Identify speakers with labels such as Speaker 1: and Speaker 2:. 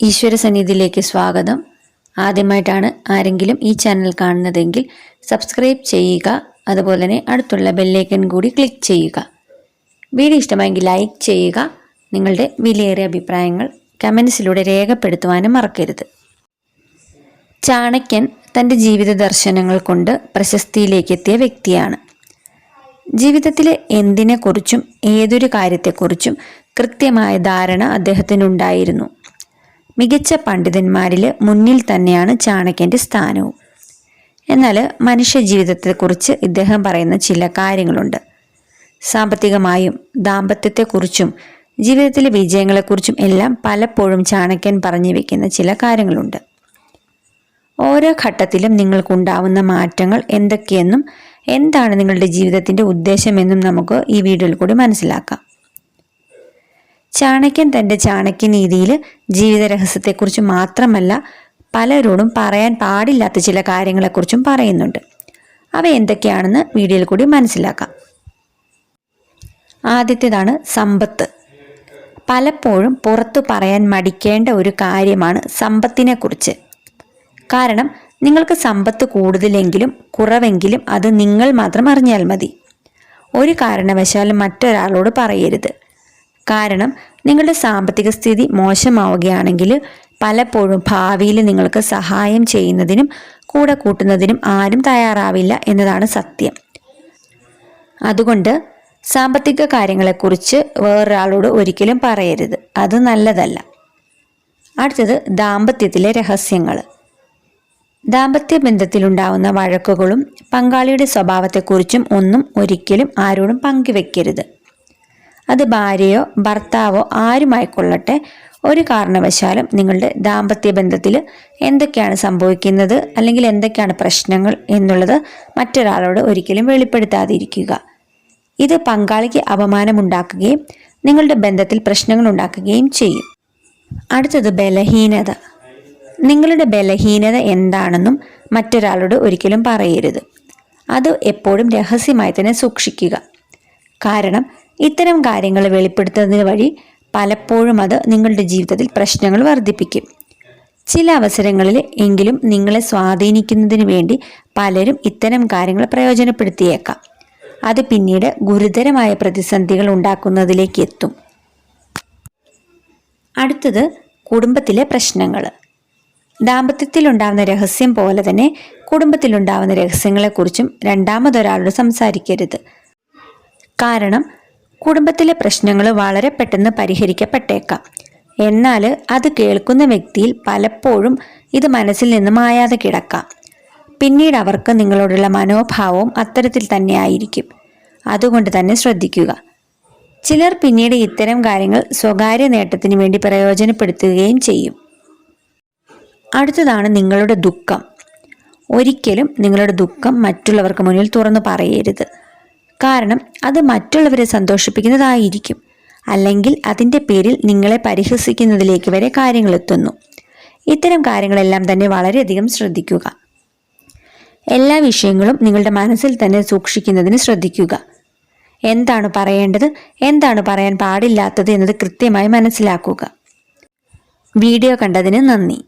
Speaker 1: ഈശ്വര സന്നിധിയിലേക്ക് സ്വാഗതം. ആദ്യമായിട്ടാണ് ആരെങ്കിലും ഈ ചാനൽ കാണുന്നതെങ്കിൽ സബ്സ്ക്രൈബ് ചെയ്യുക അതുപോലെ തന്നെ അടുത്തുള്ള ബെല്ലേക്കൻ കൂടി ക്ലിക്ക് ചെയ്യുക. വീഡിയോ ഇഷ്ടമായെങ്കിൽ ലൈക്ക് ചെയ്യുക നിങ്ങളുടെ വിലയേറിയ അഭിപ്രായങ്ങൾ കമൻസിലൂടെ രേഖപ്പെടുത്തുവാനും മറക്കരുത്. ചാണക്യൻ തന്റെ ജീവിത ദർശനങ്ങൾ കൊണ്ട് പ്രശസ്തിയിലേക്ക് എത്തിയ വ്യക്തിയാണ്. ജീവിതത്തിലെ എന്തിനെക്കുറിച്ചും ഏതൊരു കാര്യത്തെക്കുറിച്ചും കൃത്യമായ ധാരണ അദ്ദേഹത്തിനുണ്ടായിരുന്നു. മികച്ച പണ്ഡിതന്മാരിൽ മുന്നിൽ തന്നെയാണ് ചാണക്യന്റെ സ്ഥാനവും. എന്നാൽ മനുഷ്യജീവിതത്തെക്കുറിച്ച് ഇദ്ദേഹം പറയുന്ന ചില കാര്യങ്ങളുണ്ട്. സാമ്പത്തികമായും ദാമ്പത്യത്തെക്കുറിച്ചും ജീവിതത്തിലെ വിജയങ്ങളെക്കുറിച്ചും എല്ലാം പലപ്പോഴും ചാണക്യൻ പറഞ്ഞു വെക്കുന്ന ചില കാര്യങ്ങളുണ്ട്. ഓരോ ഘട്ടത്തിലും നിങ്ങൾക്കുണ്ടാവുന്ന മാറ്റങ്ങൾ എന്തൊക്കെയെന്നും എന്താണ് നിങ്ങളുടെ ജീവിതത്തിന്റെ ഉദ്ദേശമെന്നും നമുക്ക് ഈ വീഡിയോയിൽ കൂടി മനസ്സിലാക്കാം. ചാണക്യൻ തന്റെ ചാണക്യനീതിയിൽ ജീവിത രഹസ്യത്തെക്കുറിച്ച് മാത്രമല്ല പലരോടും പറയാൻ പാടില്ലാത്ത ചില കാര്യങ്ങളെക്കുറിച്ചും പറയുന്നുണ്ട്. അവ എന്തൊക്കെയാണെന്ന് വീഡിയോയിൽ കൂടി മനസ്സിലാക്കാം. ആദ്യത്തേതാണ് സമ്പത്ത്. പലപ്പോഴും പുറത്തു പറയാൻ മടിക്കേണ്ട ഒരു കാര്യമാണ് സമ്പത്തിനെക്കുറിച്ച്. കാരണം നിങ്ങൾക്ക് സമ്പത്ത് കൂടുതലെങ്കിലും കുറവെങ്കിലും അത് നിങ്ങൾ മാത്രം അറിഞ്ഞാൽ മതി. ഒരു കാരണവശാലും മറ്റൊരാളോട് പറയരുത്. കാരണം നിങ്ങളുടെ സാമ്പത്തിക സ്ഥിതി മോശമാവുകയാണെങ്കിൽ പലപ്പോഴും ഭാവിയിൽ നിങ്ങൾക്ക് സഹായം ചെയ്യുന്നതിനും കൂടെ കൂട്ടുന്നതിനും ആരും തയ്യാറാവില്ല എന്നതാണ് സത്യം. അതുകൊണ്ട് സാമ്പത്തിക കാര്യങ്ങളെക്കുറിച്ച് വേറൊരാളോട് ഒരിക്കലും പറയരുത്. അത് നല്ലതല്ല. അടുത്തത് ദാമ്പത്യത്തിലെ രഹസ്യങ്ങൾ. ദാമ്പത്യ ബന്ധത്തിലുണ്ടാവുന്ന വഴക്കുകളും പങ്കാളിയുടെ സ്വഭാവത്തെക്കുറിച്ചും ഒന്നും ഒരിക്കലും ആരോടും പങ്കുവെക്കരുത്. അത് ഭാര്യയോ ഭർത്താവോ ആരുമായിക്കൊള്ളട്ടെ. ഒരു കാരണവശാലും നിങ്ങളുടെ ദാമ്പത്യ ബന്ധത്തിൽ എന്തൊക്കെയാണ് സംഭവിക്കുന്നത് അല്ലെങ്കിൽ എന്തൊക്കെയാണ് പ്രശ്നങ്ങൾ എന്നുള്ളത് മറ്റൊരാളോട് ഒരിക്കലും വെളിപ്പെടുത്താതിരിക്കുക. ഇത് പങ്കാളിക്ക് അപമാനമുണ്ടാക്കുകയും നിങ്ങളുടെ ബന്ധത്തിൽ പ്രശ്നങ്ങൾ ഉണ്ടാക്കുകയും ചെയ്യും. അടുത്തത് ബലഹീനത. നിങ്ങളുടെ ബലഹീനത എന്താണെന്നും മറ്റൊരാളോട് ഒരിക്കലും പറയരുത്. അത് എപ്പോഴും രഹസ്യമായി തന്നെ സൂക്ഷിക്കുക. കാരണം ഇത്തരം കാര്യങ്ങൾ വെളിപ്പെടുത്തുന്നതിന് വഴി പലപ്പോഴും അത് നിങ്ങളുടെ ജീവിതത്തിൽ പ്രശ്നങ്ങൾ വർദ്ധിപ്പിക്കും. ചില അവസരങ്ങളിൽ എങ്കിലും നിങ്ങളെ സ്വാധീനിക്കുന്നതിന് വേണ്ടി പലരും ഇത്തരം കാര്യങ്ങൾ പ്രയോജനപ്പെടുത്തിയേക്കാം. അത് പിന്നീട് ഗുരുതരമായ പ്രതിസന്ധികൾ ഉണ്ടാക്കുന്നതിലേക്ക് എത്തും. അടുത്തത് കുടുംബത്തിലെ പ്രശ്നങ്ങൾ. ദാമ്പത്യത്തിലുണ്ടാവുന്ന രഹസ്യം പോലെ തന്നെ കുടുംബത്തിലുണ്ടാവുന്ന രഹസ്യങ്ങളെക്കുറിച്ചും രണ്ടാമതൊരാളോട് സംസാരിക്കരുത്. കാരണം കുടുംബത്തിലെ പ്രശ്നങ്ങൾ വളരെ പെട്ടെന്ന് പരിഹരിക്കപ്പെട്ടേക്കാം. എന്നാൽ അത് കേൾക്കുന്ന വ്യക്തിയിൽ പലപ്പോഴും ഇത് മനസ്സിൽ നിന്ന് മായാതെ കിടക്കാം. പിന്നീട് അവർക്ക് നിങ്ങളോടുള്ള മനോഭാവവും അത്തരത്തിൽ തന്നെ ആയിരിക്കും. അതുകൊണ്ട് തന്നെ ശ്രദ്ധിക്കുക. ചിലർ പിന്നീട് ഇത്തരം കാര്യങ്ങൾ സ്വകാര്യ നേട്ടത്തിന് വേണ്ടി പ്രയോജനപ്പെടുത്തുകയും ചെയ്യും. അടുത്തതാണ് നിങ്ങളുടെ ദുഃഖം. ഒരിക്കലും നിങ്ങളുടെ ദുഃഖം മറ്റുള്ളവർക്ക് മുന്നിൽ തുറന്നു പറയരുത്. കാരണം അത് മറ്റുള്ളവരെ സന്തോഷിപ്പിക്കുന്നതായിരിക്കും. അല്ലെങ്കിൽ അതിന്റെ പേരിൽ നിങ്ങളെ പരിഹസിക്കുന്നതിലേക്ക് വരെ കാര്യങ്ങൾ എത്തുന്നു. ഇത്തരം കാര്യങ്ങളെല്ലാം തന്നെ വളരെയധികം ശ്രദ്ധിക്കുക. എല്ലാ വിഷയങ്ങളും നിങ്ങളുടെ മനസ്സിൽ തന്നെ സൂക്ഷിക്കുന്നതിന് ശ്രദ്ധിക്കുക. എന്താണ് പറയേണ്ടത്? എന്താണ് പറയാൻ പാടില്ലാത്തത് എന്നത് കൃത്യമായി മനസ്സിലാക്കുക. വീഡിയോ കണ്ടതിന് നന്ദി.